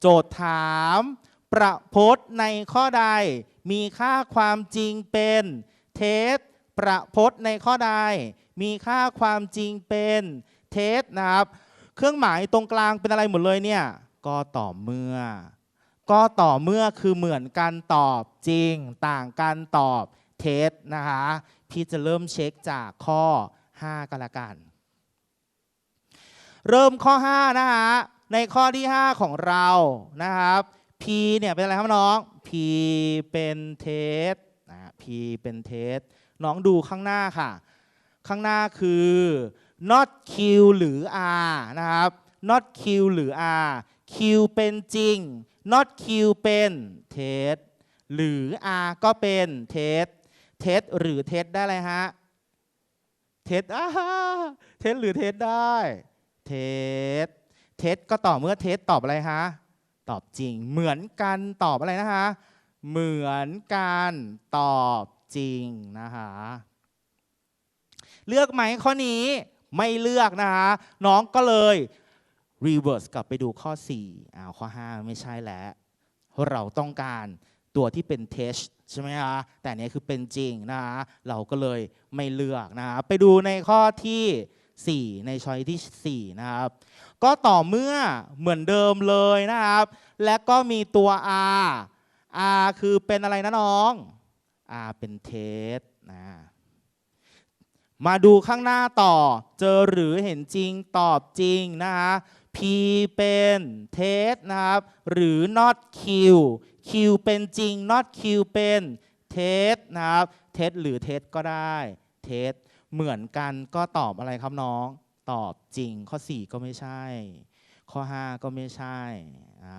โจทย์ถาม ประพจน์ในข้อใด มีค่าความจริงเป็นเท็จประพจน์ในข้อใด มีค่าความจริงเป็นเท็จนะครับ เครื่องหมายตรงกลางเป็นอะไรหมดเลยเนี่ยก็ต่อเมื่อ ก็ต่อเมื่อคือเหมือนกันตอบจริง ต่างกันตอบเท็จนะคะพี่จะเริ่มเช็คจากข้อ 5 กันละกัน เริ่มข้อ 5 นะฮะ ในข้อที่ 5 ของเรานะครับ P เนี่ยเป็นอะไรครับน้อง P เป็นเท็จนะ P เป็นเท็จน้องดูข้างหน้าค่ะ ข้างหน้าคือ not Q หรือ R นะครับ not Q หรือ R Q เป็นจริง not Q เป็นเท็จหรือ R ก็เป็นเท็จเท็จหรือเท็จได้อะไรฮะเท็จอ่าเท็จหรือเท็จได้ เท็จ เท็จก็ต่อเมื่อเท็จตอบอะไรฮะตอบจริง เหมือนกันตอบอะไรนะคะ เหมือนกันตอบจริงนะคะเลือกไหมข้อนี้ไม่เลือกนะคะน้องก็เลย reverse กลับไปดูข้อ4อ้าวข้อ 5 ไม่ใช่แล้วเราต้องการตัวที่เป็น test ใช่ไหมคะแต่อันนี้คือเป็นจริงนะคะเราก็เลยไม่เลือกนะคะไปดูในข้อที่ 4 ในช้อยที่ 4 นะครับ ก็ต่อเมื่อเหมือนเดิมเลยนะครับ และก็มีตัว r r คือเป็นอะไรนะน้อง r เป็น test นะมาดูข้างหน้าต่อ เจอหรือเห็นจริงตอบจริงนะคะ P เป็นเท็จนะครับ หรือ not Q Q เป็นจริง not Q เป็นเท็จนะครับ เท็จหรือเท็จก็ได้ เท็จเหมือนกันก็ตอบอะไรครับน้อง ตอบจริง ข้อ 4 ก็ไม่ใช่ ข้อ 5 ก็ไม่ใช่อ่า